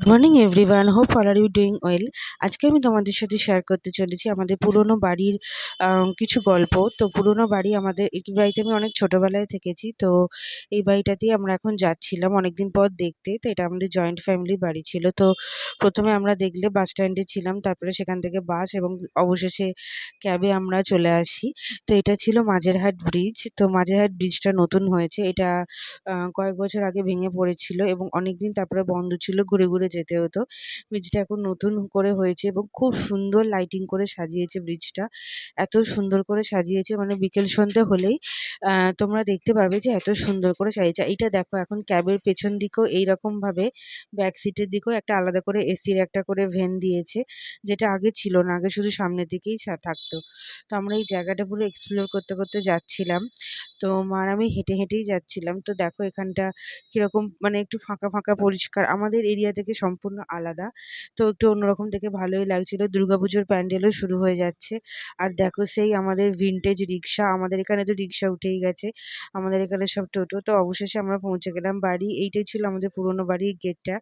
Morning everyone hope all are you doing well আজকে আমি তোমাদের সাথে শেয়ার করতে চলেছি আমাদের পুরনো বাড়ির কিছু গল্প। তো পুরনো বাড়ি আমাদের, এই বাড়িতে আমি অনেক ছোটোবেলায় থেকেছি। তো এই বাড়িটাতেই আমরা এখন যাচ্ছিলাম অনেকদিন পর দেখতে। তো এটা আমাদের জয়েন্ট ফ্যামিলির বাড়ি ছিল। তো প্রথমে আমরা দেখলে বাস স্ট্যান্ডে ছিলাম, তারপরে সেখান থেকে বাস এবং অবশেষে ক্যাবে আমরা চলে আসি। তো এটা ছিল মাঝেরহাট ব্রিজ তো মাঝেরহাট ব্রিজটা নতুন হয়েছে। এটা কয়েক বছর আগে ভেঙে পড়েছিল এবং অনেকদিন তারপরে বন্ধ ছিল। ঘুরে ঘুরে যেতে হতো। ব্রিজটা এখন নতুন করে হয়েছে এবং খুব সুন্দর লাইটিং করে সাজিয়েছে ব্রিজটা। এত সুন্দর করে সাজিয়েছে মানে বিকেল সন্ধ্যে হলেই তোমরা দেখতে পাবে যে এত সুন্দর করে সাজিয়েছে। এইটা দেখো, এখন ক্যাবের পেছন দিকেও এইরকম ভাবে ব্যাক সিটের দিকেও একটা আলাদা করে এসির একটা করে ভেন দিয়েছে, যেটা আগে ছিল না, আগে শুধু সামনের দিকেই থাকতো। তো আমরা এই জায়গাটা পুরো এক্সপ্লোর করতে করতে যাচ্ছিলাম। তো মা আর আমি হেঁটে, হেঁটেই যাচ্ছিলাম। তো দেখো এখানটা কীরকম মানে একটু ফাঁকা ফাঁকা পরিষ্কার। আমাদের এরিয়া থেকে সম্পূর্ণ আলাদা। তো একটু অন্যরকম দেখে ভালোই লাগছিল। দুর্গাপুজোর প্যান্ডেলও শুরু হয়ে যাচ্ছে। আর দেখো সেই আমাদের ভিনটেজ রিক্সা আমাদের এখানে তো রিক্সা উঠেই গেছে। আমাদের এখানে সব টোটো। তো অবশেষে আমরা পৌঁছে গেলাম বাড়ি। এইটাই ছিল আমাদের পুরোনো বাড়ির গেটটা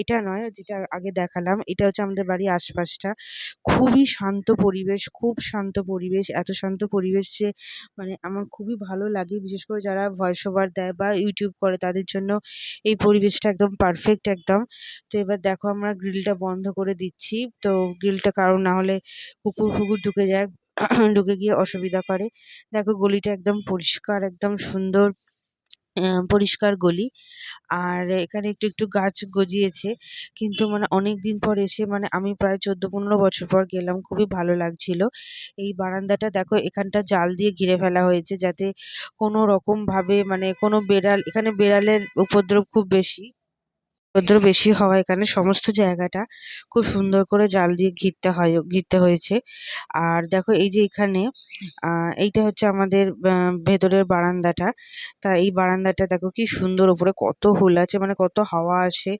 এটা নয়, যেটা আগে দেখালাম। এটা হচ্ছে আমাদের বাড়ির আশপাশটা। খুবই শান্ত পরিবেশ, খুব শান্ত পরিবেশ। এত শান্ত পরিবেশ যে মানে আমার খুবই ভালো লাগে। বিশেষ করে যারা ভয়েস ওভার দেয় বা ইউটিউব করে, তাদের জন্য এই পরিবেশটা একদম পারফেক্ট একদম। তো এবার দেখো আমরা গ্রিলটা বন্ধ করে দিচ্ছি। তো গ্রিলটা কারণ না হলে কুকুর ফুকুর ঢুকে যায়, ঢুকে গিয়ে অসুবিধা করে। দেখো গলিটা একদম পরিষ্কার, একদম সুন্দর পরিষ্কার গলি। আর এখানে একটু একটু গাছ গজিয়েছে। কিন্তু মানে অনেক দিন পর এসে মানে আমি প্রায় চোদ্দ, পনেরো বছর পর গেলাম, খুবই ভালো লাগছিল। এই বারান্দাটা দেখো, এখানটা জাল দিয়ে ঘিরে ফেলা হয়েছে যাতে কোনো রকম ভাবে মানে কোনো বেড়াল, এখানে বেড়ালের উপদ্রব খুব বেশি। উপদ্রব বেশি হওয়ায় এখানে সমস্ত জায়গাটা খুব সুন্দর করে জাল দিয়ে ঘিরতে হয়, ঘিরতে হয়েছে। আর দেখো এই যে এখানে এইটা হচ্ছে আমাদের ভেতরের বারান্দাটা। তা এই বারান্দাটা দেখো কি সুন্দর, ওপরে কত হুল আছে মানে কত হাওয়া আসে।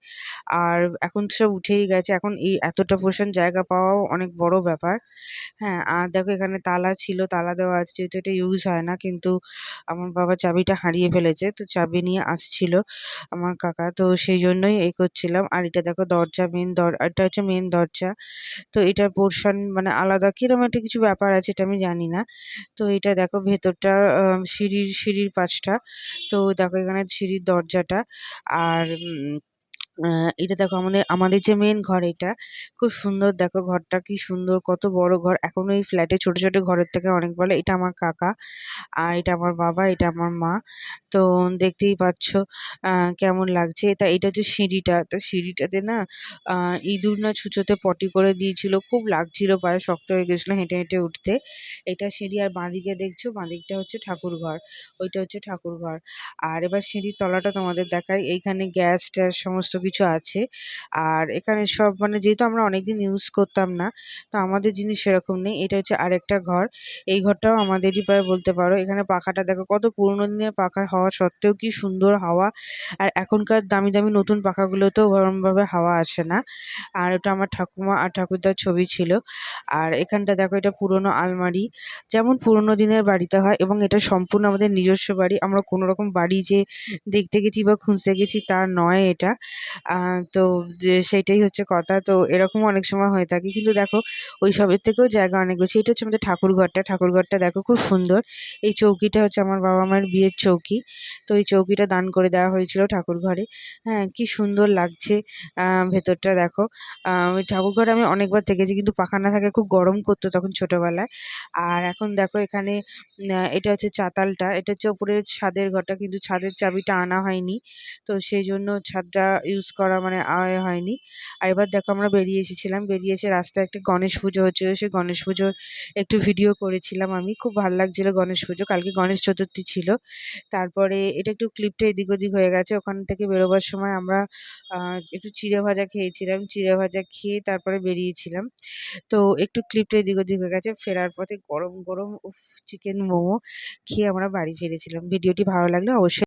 আর এখন তো সব উঠেই গেছে, এখন এই এতটা পোর্শন জায়গা পাওয়াও অনেক বড় ব্যাপার। হ্যাঁ আর দেখো এখানে তালা ছিল, তালা দেওয়া আছে, যেহেতু এটা ইউজ হয় না, কিন্তু আমার বাবা চাবিটা হারিয়ে ফেলেছে, তো চাবি নিয়ে আসছিল আমার কাকা, তো সেই জন্যই এই করছিলাম। আর এটা দেখো দরজা মেন দর, এটা হচ্ছে মেন দরজা। তো এটার পোর্শন মানে আলাদা। কীরকম একটা কিছু ব্যাপার আছে এটা আমি জানি না। তো এটা দেখো ভেতরটা সিঁড়ির সিঁড়ির পাশটা তো দেখো এখানে সিঁড়ির দরজাটা। আর আহ, এটা দেখো আমাদের আমাদের যে মেন ঘর এটা খুব সুন্দর দেখো ঘরটা কি সুন্দর কত বড় ঘর। এখনও এই ফ্ল্যাটে ছোট ছোট ঘরের থেকে অনেক ভালো এটা আমার কাকা আর এটা আমার বাবা এটা আমার মা। তো দেখতেই পাচ্ছ আহ, কেমন লাগছে। তা এটা হচ্ছে সিঁড়িটা তো সিঁড়িটাতে না আহ, ইঁদুর না ছুঁচোতে পটি করে দিয়েছিল খুব লাগছিল পায়ে শক্ত হয়ে গেছিল হেঁটে হেঁটে উঠতে। এটা সিঁড়ি আর বাঁদিকে দেখছ বাঁদিকটা হচ্ছে ঠাকুর ঘর ওইটা হচ্ছে ঠাকুর ঘর। আর এবার সিঁড়ির তলাটা তোমাদের দেখাই এইখানে গ্যাস ট্যাস সমস্ত কিছু আছে। আর এখানে সব মানে যেহেতু আমরা অনেকদিন ইউজ করতাম না, তো আমাদের জিনিস সেরকম নেই। এটা হচ্ছে আরেকটা ঘর। এই ঘরটাও আমাদেরই প্রায় বলতে পারো। এখানে পাখাটা দেখো, কত পুরোনো দিনের পাখা হওয়া সত্ত্বেও কি সুন্দর হাওয়া। আর এখনকার দামি দামি নতুন পাখাগুলোতেও ওরমভাবে হাওয়া আসে না। আর ওটা আমার ঠাকুমা আর ঠাকুরদার ছবি ছিল। আর এখানটা দেখো, এটা পুরোনো আলমারি। যেমন পুরোনো দিনের বাড়িতে হয় এবং এটা সম্পূর্ণ আমাদের নিজস্ব বাড়ি। আমরা কোনো রকম বাড়ি যে দেখতে গেছি বা খুঁজতে গেছি তা নয় এটা। তো যে সেটাই হচ্ছে কথা। তো এরকম অনেক সময় হয়ে থাকে। কিন্তু দেখো ওই সবের থেকেও জায়গা অনেক বেশি। এটা হচ্ছে আমাদের ঠাকুর ঘরটা ঠাকুর ঘরটা দেখো খুব সুন্দর। এই চৌকিটা হচ্ছে আমার বাবা মায়ের বিয়ের চৌকি। তো এই চৌকিটা দান করে দেওয়া হয়েছিল ঠাকুর ঘরে হ্যাঁ কি সুন্দর লাগছে। ভেতরটা দেখো। ওই ঠাকুর ঘরে আমি অনেকবার থেকেছি। কিন্তু পাখা না থাকে খুব গরম করতো তখন ছোটবেলায়। আর এখন দেখো এখানে এটা হচ্ছে চাতালটা। এটা হচ্ছে ওপরের ছাদের ঘরটা। কিন্তু ছাদের চাবিটা আনা হয়নি। তো সেই জন্য ছাদটা ইউজ করা মানে আয় হয়নি। আর এবার দেখো আমরা বেরিয়ে এসেছিলাম, বেরিয়ে এসে রাস্তায় একটা গণেশ পুজো হচ্ছিল। সেই গণেশ পুজোর একটু ভিডিও করেছিলাম আমি। খুব ভালো লাগছিল গণেশ পুজো। কালকে গণেশ চতুর্থী ছিল। তারপরে এটা একটু ক্লিপটা এদিক ওদিক হয়ে গেছে। ওখান থেকে বেরোবার সময় আমরা একটু চিড়ে ভাজা খেয়েছিলাম। চিড়ে ভাজা খেয়ে তারপরে বেরিয়েছিলাম। তো একটু ক্লিপটা এদিক ওদিক হয়ে গেছে। ফেরার পথে গরম গরম, উফ চিকেন মোমো খেয়ে আমরা বাড়ি ফিরেছিলাম। ভিডিওটি ভালো লাগলে অবশ্যই